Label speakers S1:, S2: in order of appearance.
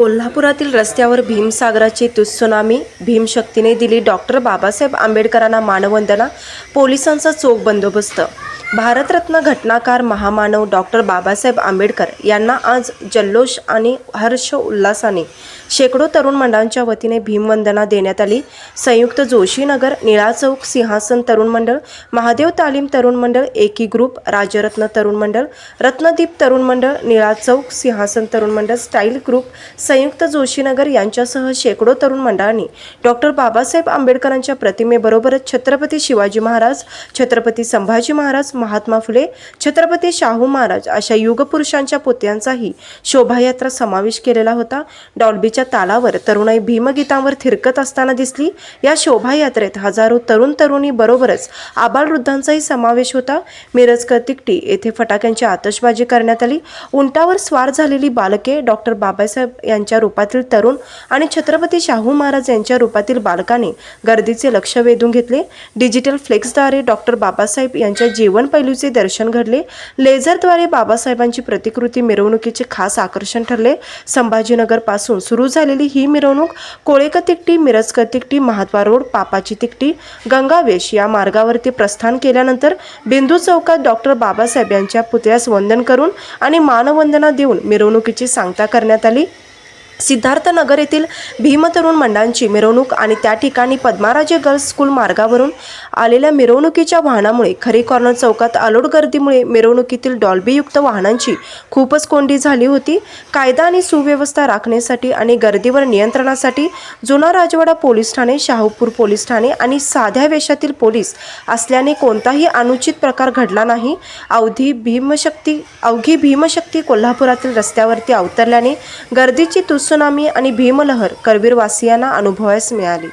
S1: कोल्हापुरातील रस्त्यावर भीमसागराची तुत्सुनामी भीमशक्तीने दिली डॉक्टर बाबासाहेब आंबेडकरांना मानवंदना पोलिसांचा चोख बंदोबस्त. भारतरत्न घटनाकार महामानव डॉक्टर बाबासाहेब आंबेडकर यांना आज जल्लोष आणि हर्ष उल्हासाने शेकडो तरुण मंडळांच्या वतीने भीमवंदना देण्यात आली. संयुक्त जोशीनगर निळा चौक सिंहासन तरुण मंडळ महादेव तालीम तरुण मंडळ एकी ग्रुप राजरत्न तरुण मंडळ रत्नदीप तरुण मंडळ निळा चौक सिंहासन तरुण मंडळ स्टाईल ग्रुप संयुक्त जोशीनगर यांच्यासह शेकडो तरुण मंडळांनी डॉक्टर बाबासाहेब आंबेडकरांच्या प्रतिमेबरोबरच छत्रपती शिवाजी महाराज छत्रपती संभाजी महाराज महात्मा फुले छत्रपती शाहू महाराज अशा युगपुरुषांच्या पुतळ्यांचाही शोभायात्रा समावेश केलेला होता. डॉल्बीच्या तालावर तरुणाई भीमगीतांवर थिरकत असताना दिसली. या शोभायात्रेत हजारो तरुण तरुणी बरोबरच आबालवृद्धांचाही समावेश होता. मिरजकर तिकटी येथे फटाक्यांची आतषबाजी करण्यात आली. उंटावर स्वार झालेली बालके डॉक्टर बाबासाहेब यांच्या रूपातील तरुण आणि छत्रपती शाहू महाराज यांच्या रूपातील बालकाने गर्दीचे लक्ष वेधून घेतले. डिजिटल फ्लेक्सद्वारे डॉक्टर बाबासाहेब यांच्या जीवन पैलूचे दर्शन घडले. लेझरद्वारे बाबासाहेबांची प्रतिकृती मिरवणुकीचे खास आकर्षण ठरले. संभाजीनगरपासून सुरू झालेली ही मिरवणूक कोळेकर तिकटी मिरजकर तिकटी महात्मा रोड पापाची तिकटी गंगावेश या मार्गावरती प्रस्थान केल्यानंतर बिंदू चौकात डॉक्टर बाबासाहेब यांच्या पुतळ्यास वंदन करून आणि मानवंदना देऊन मिरवणुकीची सांगता करण्यात आली. सिद्धार्थनगर येथील भीमतरुण मंडळांची मिरवणूक आणि त्या ठिकाणी पद्माराजे गर्ल्स स्कूल मार्गावरून आलेल्या मिरवणुकीच्या वाहनामुळे खरी कॉर्नर चौकात अलोट गर्दीमुळे मिरवणुकीतील डॉल्बीयुक्त वाहनांची खूपच कोंडी झाली होती. कायदा आणि सुव्यवस्था राखण्यासाठी आणि गर्दीवर नियंत्रणासाठी जुना राजवाडा पोलीस ठाणे शाहूपूर पोलीस ठाणे आणि साध्या वेशातील पोलीस असल्याने कोणताही अनुचित प्रकार घडला नाही. अवधी भीमशक्ती अवघी भीमशक्ती कोल्हापुरातील रस्त्यावरती अवतरल्याने गर्दीची तुस सुनामी आणि भीमलहर करवीरवासियांना अनुभवायस मिळाली.